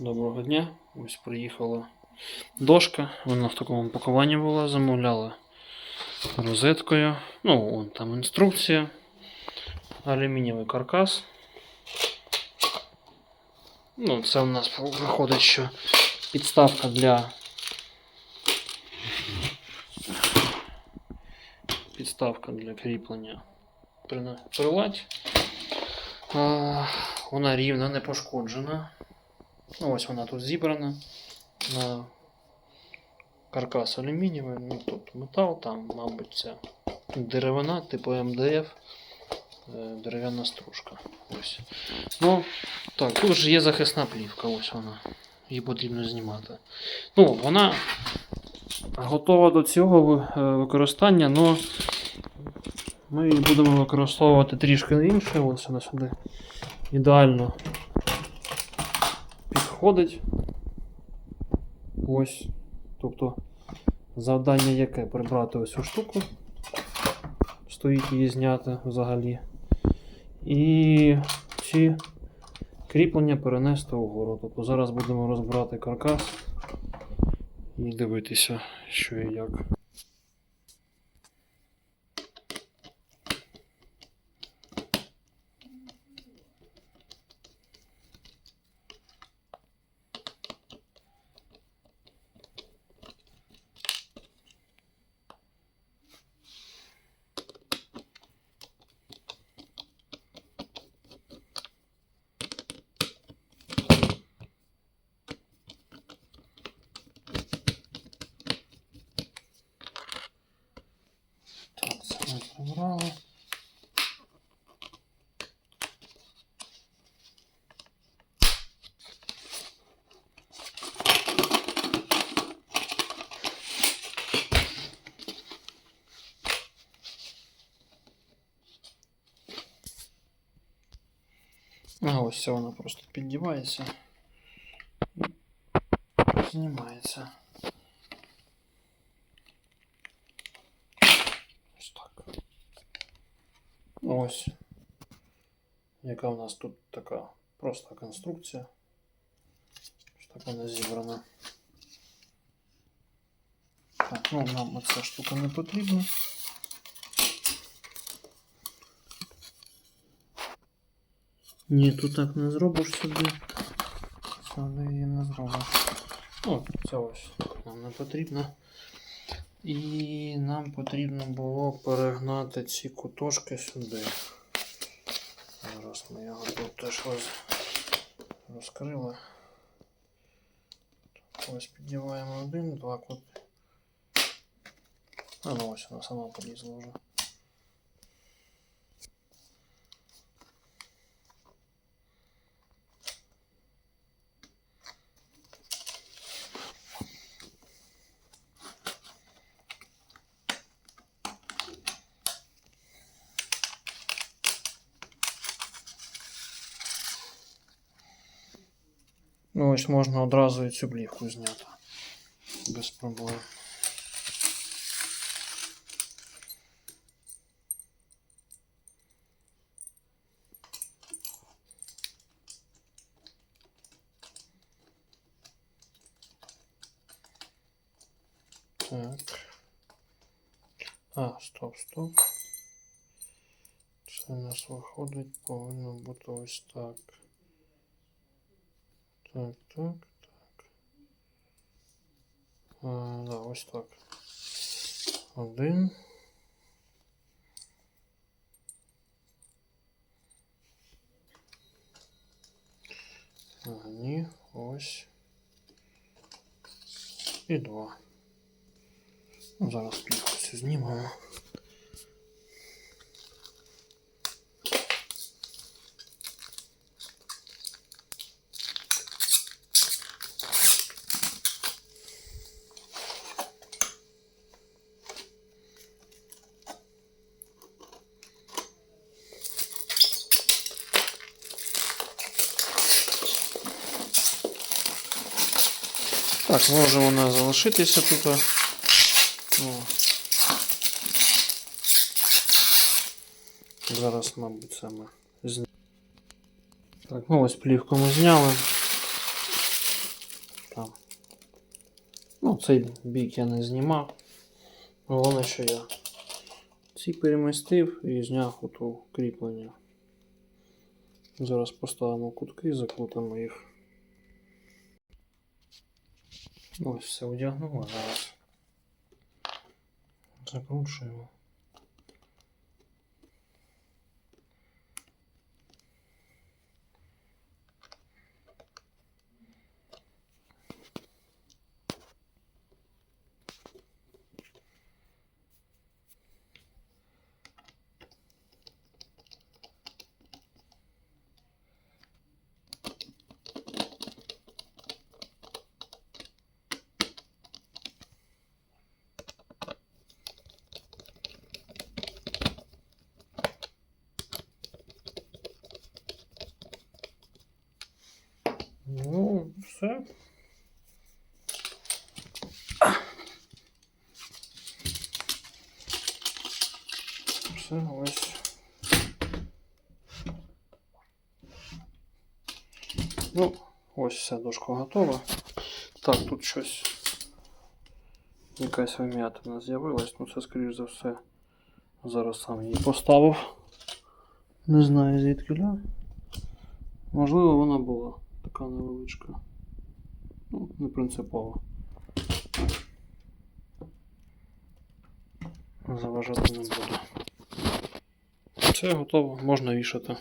Доброго дня. Ось приїхала дошка. Вона в такому пакуванні була, замовляла розеткою. Ну, вон там інструкція. Алюмінієвий каркас. Ну, це у нас виходить, що підставка для. Підставка для кріплення приладь. Вона рівна, не пошкоджена. Ну, ось вона тут зібрана на каркас алюмінієвий, ну тут метал, там, мабуть, це деревина, типу МДФ, е, дерев'яна стружка. Ось. Ну, так, тут ж є захисна плівка, ось вона. Її потрібно знімати. Ну, вона готова до цього е, використання, але ми її будемо використовувати трішки інше. Ось вона сюди ідеально підходить. Ось. Тобто завдання яке? Прибрати ось цю штуку. Стоїть її зняти взагалі. І ці кріплення перенести вгору. Тобто зараз будемо розбирати каркас і дивитися, що і як. А ось це вона просто піддівається і знімається. Ось так. Ось. Яка у нас тут така проста конструкція. Ось так вона зібрана. Так, ну нам оця штука не потрібна. Ні, тут так не зробиш собі. Сюди її не зробиш. Ну, це ось нам не потрібно. І нам потрібно було перегнати ці кутошки сюди. Зараз ми його тут теж розкрили. Ось піддіваємо один, два кути. А ну ось вона сама полізла вже. Ну ось можна одразу і цю плівку зняти. Без проблем. Так. А, стоп, стоп. Це у нас виходить, повинно бути ось так. Так, так, так. А, да, ось так. Один. А, ні, ось. І два. Ну, зараз плівку цю знімемо. Так, може вона залишитися тут. О. Зараз, мабуть, саме зні... Так, ну ось плівку ми зняли. Ну, цей бік я не знімав. Головне, що я ці перемістив і зняв оту кріплення. Зараз поставимо кутки, закрутимо їх. Ось все одягнуло зараз. Закручуємо. Ну, все. Все, ось. Ну, ось вся дошка готова. Так, тут щось. Якась вим'ятина з'явилась, ну це, скоріш за все, зараз сам її поставив. Не знаю звідки. Можливо, вона була така невеличка. Ну, не принципово. Заважати не буду. Все готово, можна вішати.